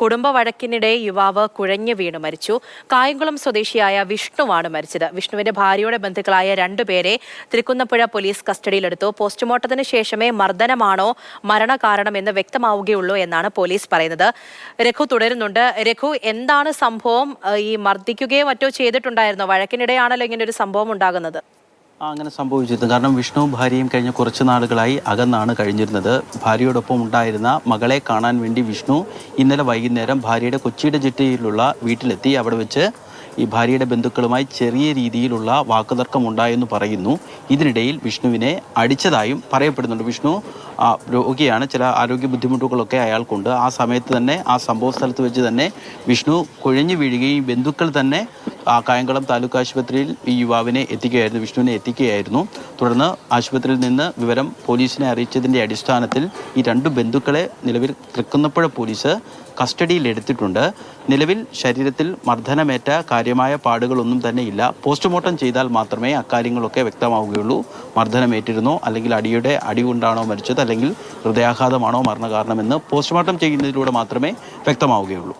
കുടുംബ വഴക്കിനിടെ യുവാവ് കുഴഞ്ഞു വീണ് മരിച്ചു. കായംകുളം സ്വദേശിയായ വിഷ്ണുവാണ് മരിച്ചത്. വിഷ്ണുവിന്റെ ഭാര്യയുടെ ബന്ധുക്കളായ രണ്ടുപേരെ തൃക്കുന്നപ്പുഴ പോലീസ് കസ്റ്റഡിയിലെടുത്തു. പോസ്റ്റ്മോർട്ടത്തിന് ശേഷമേ മർദ്ദനമാണോ മരണകാരണം എന്ന് വ്യക്തമാവുകയുള്ളൂ എന്നാണ് പോലീസ് പറയുന്നത്. രഘു തുടരുന്നുണ്ട്. രഘു എന്താണ് സംഭവം? ഈ മർദ്ദിക്കുകയോ മറ്റോ ചെയ്തിട്ടുണ്ടായിരുന്നോ? വഴക്കിനിടെയാണല്ലോ ഇങ്ങനെ ഒരു സംഭവം ഉണ്ടാകുന്നത്. അങ്ങനെ സംഭവിച്ചിരുന്നു. കാരണം വിഷ്ണു ഭാര്യയും കഴിഞ്ഞ കുറച്ച് നാളുകളായി അകന്നാണ് കഴിഞ്ഞിരുന്നത്. ഭാര്യയോടൊപ്പം ഉണ്ടായിരുന്ന മകളെ കാണാൻ വേണ്ടി വിഷ്ണു ഇന്നലെ വൈകുന്നേരം ഭാര്യയുടെ കൊച്ചിയുടെ ജെട്ടിയിലുള്ള വീട്ടിലെത്തി. അവിടെ വെച്ച് ഈ ഭാര്യയുടെ ബന്ധുക്കളുമായി ചെറിയ രീതിയിലുള്ള വാക്കുതർക്കം ഉണ്ടായെന്ന് പറയുന്നു. ഇതിനിടയിൽ വിഷ്ണുവിനെ അടിച്ചതായും പറയപ്പെടുന്നുണ്ട്. വിഷ്ണു രോഗിയാണ്. ചില ആരോഗ്യ ബുദ്ധിമുട്ടുകളൊക്കെ അയാൾക്കുണ്ട്. ആ സമയത്ത് തന്നെ ആ സംഭവ സ്ഥലത്ത് വെച്ച് തന്നെ വിഷ്ണു കുഴഞ്ഞു വീഴുകയും ബന്ധുക്കൾ തന്നെ കായംകുളം താലൂക്ക് ആശുപത്രിയിൽ ഈ യുവാവിനെ എത്തിക്കുകയായിരുന്നു വിഷ്ണുവിനെ എത്തിക്കുകയായിരുന്നു. തുടർന്ന് ആശുപത്രിയിൽ നിന്ന് വിവരം പോലീസിനെ അറിയിച്ചതിന്റെ അടിസ്ഥാനത്തിൽ ഈ രണ്ട് ബന്ധുക്കളെ നിലവിൽ തൃക്കുന്നപ്പുഴ പോലീസ് കസ്റ്റഡിയിലെടുത്തിട്ടുണ്ട് നിലവിൽ ശരീരത്തിൽ മർദ്ദനമേറ്റ കാര്യമായ പാടുകളൊന്നും തന്നെ ഇല്ല പോസ്റ്റ്മോർട്ടം ചെയ്താൽ മാത്രമേ അക്കാര്യങ്ങളൊക്കെ വ്യക്തമാവുകയുള്ളൂ. മർദ്ദനമേറ്റിരുന്നോ അല്ലെങ്കിൽ അടിയുടെ അടി കൊണ്ടാണോ മരിച്ചത് അല്ലെങ്കിൽ ഹൃദയാഘാതമാണോ മരണകാരണമെന്ന് പോസ്റ്റ്മോർട്ടം ചെയ്യുന്നതിലൂടെ മാത്രമേ വ്യക്തമാവുകയുള്ളൂ.